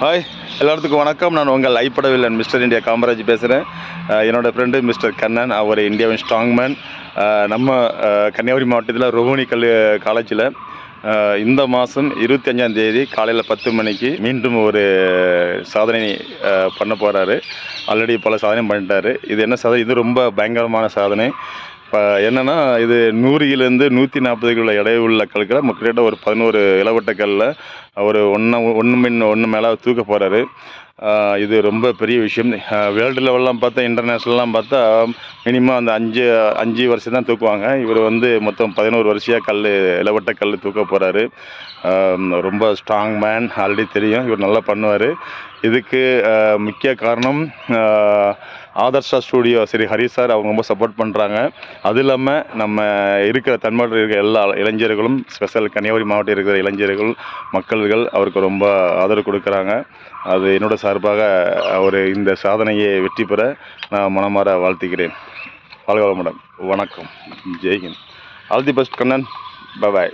Hi எல்லாத்துக்கும் வணக்கம். நான் உங்கள் ஐப்படவில்லன் மிஸ்டர் இந்தியா காமராஜ் பேசுகிறேன் என்னோடய ஃப்ரெண்டு மிஸ்டர் கண்ணன் அவர் இந்தியாவின் ஸ்ட்ராங்மேன் நம்ம அஹ், கன்னியாகுமரி மாவட்டத்தில் ரோஹிணி கல் காலேஜில் இந்த மாதம் இருபத்தி அஞ்சாம் தேதி காலையில் பத்து மணிக்கு மீண்டும் ஒரு சாதனை பண்ண போகிறாரு ஆல்ரெடி பல சாதனை பண்ணிட்டாரு. இது என்ன சாதனை? இது ரொம்ப பயங்கரமான சாதனை. இப்போ என்னென்னா இது நூறு நூற்றி நாற்பது கிலோ எடை உள்ள கற்களை கிட்டத்தட்ட ஒரு பதினோரு இளவட்ட கல்லில் அவர் ஒன்று ஒன்று மின் ஒன்று மேலே தூக்க போகிறாரு இது ரொம்ப பெரிய விஷயம். வேர்ல்டு லெவல்லாம் பார்த்தா இன்டர்நேஷ்னல்லாம் பார்த்தா மினிமம் அந்த அஞ்சு அஞ்சு வருஷம் தான் தூக்குவாங்க. இவர் வந்து மொத்தம் பதினோரு வருஷமாக கல் இளவட்ட கல் தூக்க போகிறாரு ரொம்ப ஸ்ட்ராங் மேன் ஆல்ரெடி தெரியும். இவர் நல்லா பண்ணுவார். இதுக்கு முக்கிய காரணம் ஆதர்ஷா ஸ்டூடியோ சரி ஹரி சார் அவங்க ரொம்ப சப்போர்ட் பண்ணுறாங்க அது இல்லாமல் நம்ம இருக்கிற தமிழ்நாட்டில் இருக்கிற எல்லா இளைஞர்களும் ஸ்பெஷல் கன்னியாகுமரி மாவட்டம் இருக்கிற இளைஞர்கள் மக்கள்கள் அவருக்கு ரொம்ப ஆதரவு கொடுக்குறாங்க. அது என்னோட சார்பாக அவர் இந்த சாதனையை வெற்றி பெற நான் மனமாற வாழ்த்துகிறேன். வாழ்க வளமுடன். வணக்கம். ஜெய்ஹிந்த். All the best Kannan. Bye